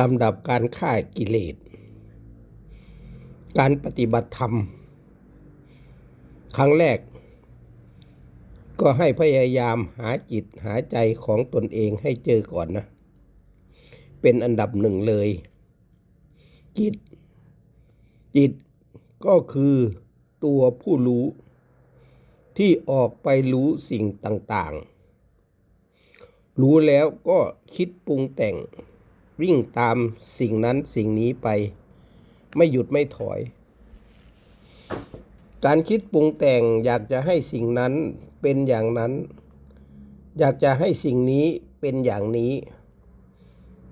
ลำดับการฆ่ากิเลส การปฏิบัติธรรม ครั้งแรก ก็ให้พยายามหาจิตหาใจของตนเองให้เจอก่อนนะ เป็นอันดับหนึ่งเลย จิต จิตก็คือตัวผู้รู้ ที่ออกไปรู้สิ่งต่างๆ รู้แล้วก็คิดปรุงแต่ง วิ่งตามสิ่งนั้นสิ่งนี้ไป ไม่หยุดไม่ถอย การคิดปรุงแต่งอยากจะให้สิ่งนั้นเป็นอย่างนั้น อยากจะให้สิ่งนี้เป็นอย่างนี้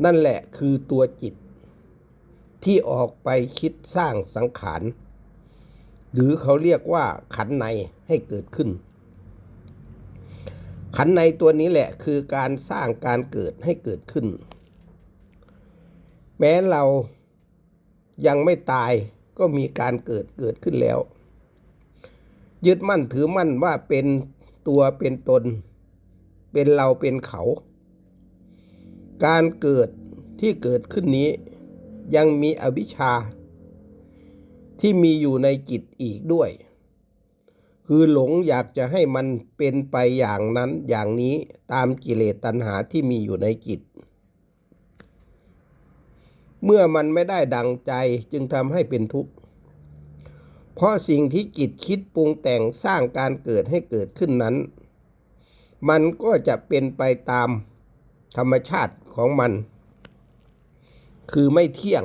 นั่นแหละคือตัวจิต ที่ออกไปคิดสร้างสังขาร หรือเขาเรียกว่าขันในให้เกิดขึ้นขันในตัวนี้แหละคือการสร้างการเกิดให้เกิดขึ้น แม้เรายังไม่ตายก็มีการเกิดเกิดขึ้นแล้ว ยึดมั่นถือมั่นว่าเป็นตัวเป็นตน เป็นเราเป็นเขา การเกิดที่เกิดขึ้นนี้ ยังมีอวิชชา ที่มีอยู่ในจิตอีกด้วย คือหลงอยากจะให้มันเป็นไปอย่างนั้นอย่างนี้ตามกิเลสตัณหาที่มีอยู่ในจิต เมื่อมันไม่ได้ดังใจจึงทำให้เป็นทุกข์ เพราะสิ่งที่จิตคิดปรุงแต่งสร้างการเกิดให้เกิดขึ้นนั้น มันก็จะเป็นไปตามธรรมชาติของมัน คือไม่เที่ยง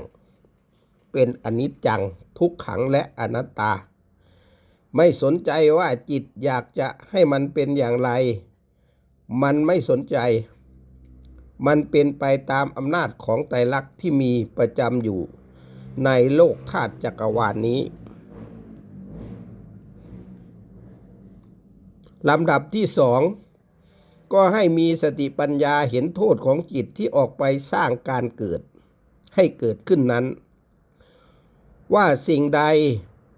เป็นอนิจจังทุกขังและอนัตตา ไม่สนใจว่าจิตอยากจะให้มันเป็นอย่างไร มันไม่สนใจ มันเป็นไปตามอำนาจของไตรลักษณ์ที่มีประจำอยู่ในโลกธาตุจักรวาลนนี้ลำดับที่สองก็ให้มีสติปัญญาเห็นโทษของจิตที่ออกไปสร้างการเกิด ให้เกิดขึ้นนั้น ว่าสิ่งใด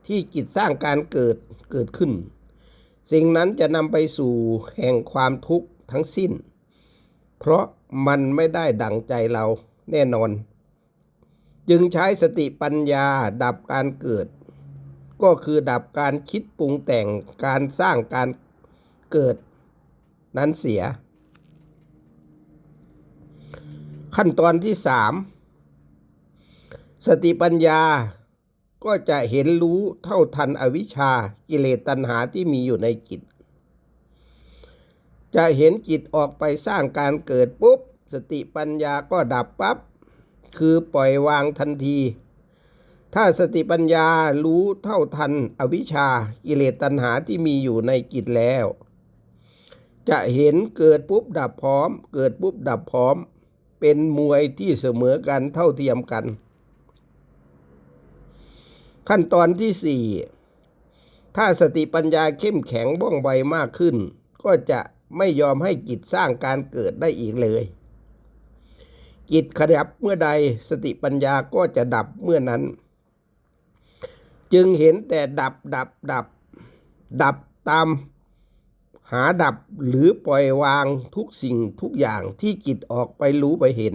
ที่จิตสร้างการเกิดเกิดขึ้น สิ่งนั้นจะนำไปสู่แห่งความทุกข์ทั้งสิ้น เพราะมันไม่ได้ดังใจเราแน่นอน จึงใช้สติปัญญาดับการเกิด ก็คือดับการคิดปรุงแต่งการสร้างการเกิดนั้นเสีย ขั้นตอนที่สามสติปัญญาก็จะเห็นรู้เท่าทันอวิชชากิเลสตัณหาที่มีอยู่ในจิต จะเห็นจิตออกไปสร้างการเกิดปุ๊บ สติปัญญาก็ดับปับ๊บคือปล่อยวางทันที ถ้าสติปัญญารู้เท่าทันอวิชชากิเลสตัณหาที่มีอยู่ในจิตแล้ว จะเห็นเกิดปุ๊บดับพร้อม เกิดปุ๊บดับพร้อม เป็นมวยที่เสมอกันเท่าเทียมกัน ขั้นตอนที่สี่ถ้าสติปัญญาเข้มแข็งบ้องไวมากขึ้น ก็จะ ไม่ยอมให้จิตสร้างการเกิดได้อีกเลย จิตขยับเมื่อใดสติปัญญาก็จะดับเมื่อนั้น จึงเห็นแต่ดับดับดับ ดับตามหาดับหรือปล่อยวางทุกสิ่งทุกอย่างที่จิตออกไปรู้ไปเห็น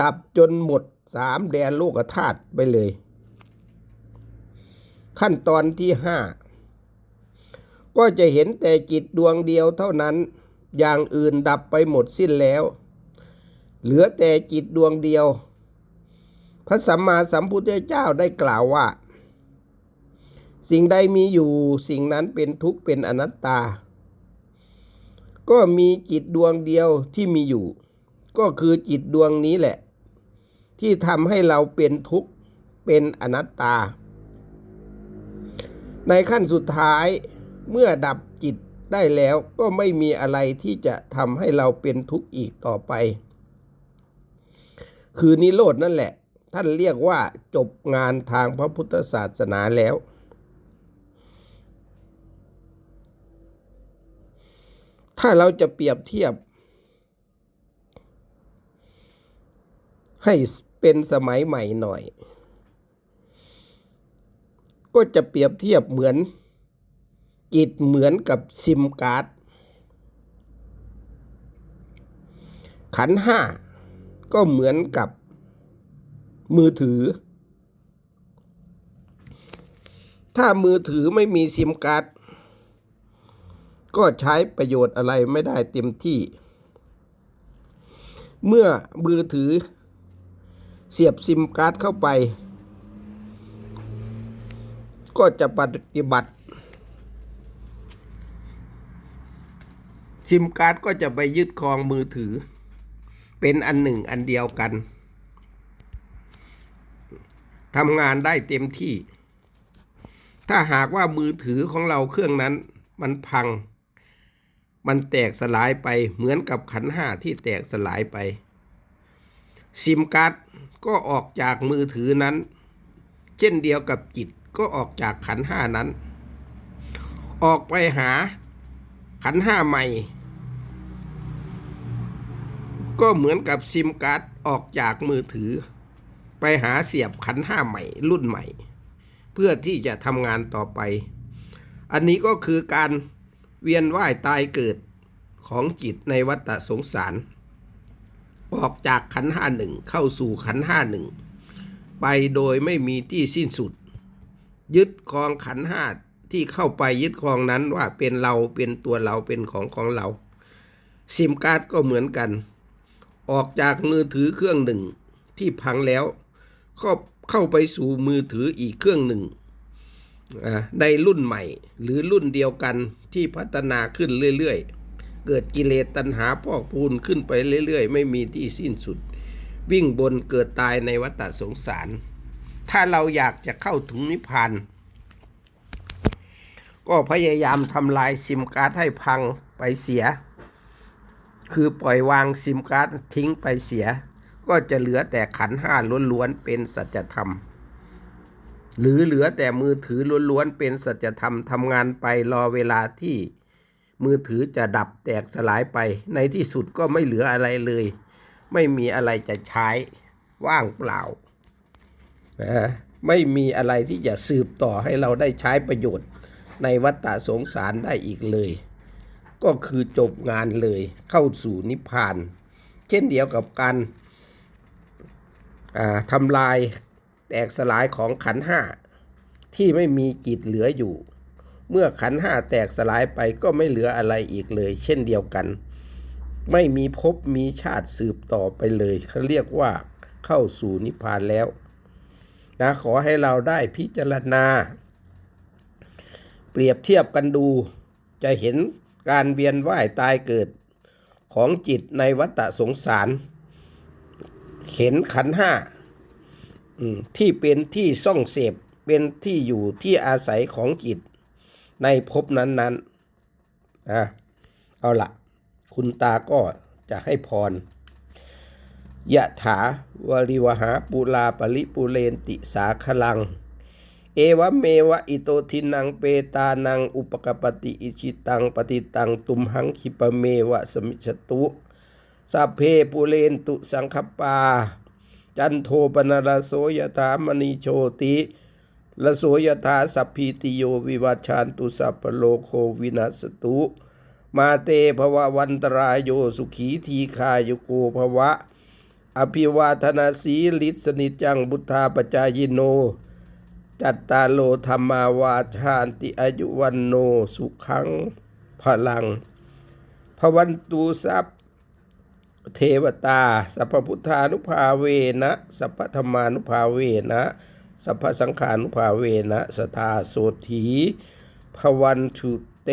ดับจนหมดสามแดนโลกธาตุไปเลย ขั้นตอนที่ห้า ก็จะเห็นแต่จิตดวงเดียวเท่านั้น อย่างอื่นดับไปหมดสิ้นแล้ว เหลือแต่จิตดวงเดียว พระสัมมาสัมพุทธเจ้าได้กล่าวว่า สิ่งใดมีอยู่สิ่งนั้นเป็นทุกข์เป็นอนัตตา ก็มีจิตดวงเดียวที่มีอยู่ ก็คือจิตดวงนี้แหละ ที่ทำให้เราเป็นทุกข์เป็นอนัตตา ในขั้นสุดท้าย เมื่อดับจิตได้แล้วก็ไม่มีอะไรที่จะทำให้เราเป็นทุกข์อีกต่อไป คือนิโรดนั่นแหละ ท่านเรียกว่าจบงานทางพระพุทธศาสนาแล้ว ถ้าเราจะเปรียบเทียบ ให้เป็นสมัยใหม่หน่อย ก็จะเปรียบเทียบเหมือน จิตเหมือนกับซิมการ์ด ขันห้าก็เหมือนกับมือถือ ถ้ามือถือไม่มีซิมการ์ด ก็ใช้ประโยชน์อะไรไม่ได้เต็มที่ เมื่อมือถือเสียบซิมการ์ดเข้าไป ก็จะปฏิบัติ ซิมการ์ดก็จะไปยึดครองมือถือ เป็นอันหนึ่งอันเดียวกันทำงานได้เต็มที่ ถ้าหากว่ามือถือของเราเครื่องนั้นมันพัง มันแตกสลายไปเหมือนกับขันห้าที่แตกสลายไป ซิมการ์ดก็ออกจากมือถือนั้น เช่นเดียวกับจิตก็ออกจากขันห้านั้น ออกไปหาขันห้าใหม่ ก็เหมือนกับซิมการ์ดออกจากมือถือ ไปหาเสียบขันห้าใหม่รุ่นใหม่ เพื่อที่จะทำงานต่อไป อันนี้ก็คือการเวียนว่ายตายเกิดของจิตในวัฏสงสาร ออกจากขันห้าหนึ่งเข้าสู่ขันห้าหนึ่งไปโดยไม่มีที่สิ้นสุด ยึดครองขันห้าที่เข้าไปยึดครองนั้นว่าเป็นเราเป็นตัวเราเป็นของของเรา ซิมการ์ดก็เหมือนกัน ออกจากมือถือเครื่องหนึ่งที่พังแล้วก็เข้าไปสู่มือถืออีกเครื่องหนึ่งในรุ่นใหม่หรือรุ่นเดียวกันที่พัฒนาขึ้นเรื่อยๆ เกิดกิเลสตัณหาพอกพูนขึ้นไปเรื่อยๆ ไม่มีที่สิ้นสุด วิ่งบนเกิดตายในวัฏสงสาร ถ้าเราอยากจะเข้าถึงนิพพาน ก็พยายามทำลายซิมการ์ดให้พังไปเสีย คือปล่อยวางซิมการ์ดทิ้งไปเสีย ก็จะเหลือแต่ขันห้าล้วนๆเป็นสัจธรรม หรือเหลือแต่มือถือล้วนๆเป็นสัจธรรมทำงานไปรอเวลาที่มือถือจะดับแตกสลายไป ในที่สุดก็ไม่เหลืออะไรเลย ไม่มีอะไรจะใช้ว่างเปล่า ไม่มีอะไรที่จะสืบต่อให้เราได้ใช้ประโยชน์ในวัฏฏะสงสารได้อีกเลย ก็คือจบงานเลยเข้าสู่นิพพาน เช่นเดียวกับการาทำลายแตกสลายของขันห้าที่ไม่มีจิตเหลืออยู่ เมื่อขันห้าแตกสลายไปก็ไม่เหลืออะไรอีกเลย เช่นเดียวกัน ไม่มีภพมีชาติสืบต่อไปเลยเขาเรียกว่าเข้าสู่นิพพานแล้วนะขอให้เราได้พิจารณา เปรียบเทียบกันดูจะเห็น การเวียนว่ายตายเกิดของจิตในวัฏสงสาร เห็นขันห้าที่เป็นที่ซ่องเสพเป็นที่อยู่ที่อาศัยของจิต ในภพนั้นๆนะเอาละคุณตาก็จะให้พรยะถาวริวหาปุลาปริปุเรนติสาคลัง เอวะเมวะอิโตทินังเปตานังอุปกปปติอิชิตังปฏิตังตุมหังคิปะเมวะสมิชตุสัพเพปุเรนตุสังคปา จันโทปนรโสยถามณีโชติละโสยถาสัพพีติโยวิวัชานตุสัพโลโควินัสตุ มาเตภวะวันตรายโยสุขีทีคายโกภวะ อภิวาทนาสีลิสนิจังบุทธาปจายโน จัตตาโลธรรมาวาชานติอายุวันโนสุขังพลังพวันตูสัพเทวตา สัพพพุทธานุภาเวนะ สัพพธรรมานุภาเวนะ สัพพสังขานุภาเวนะสทาโสถีพวันทุเต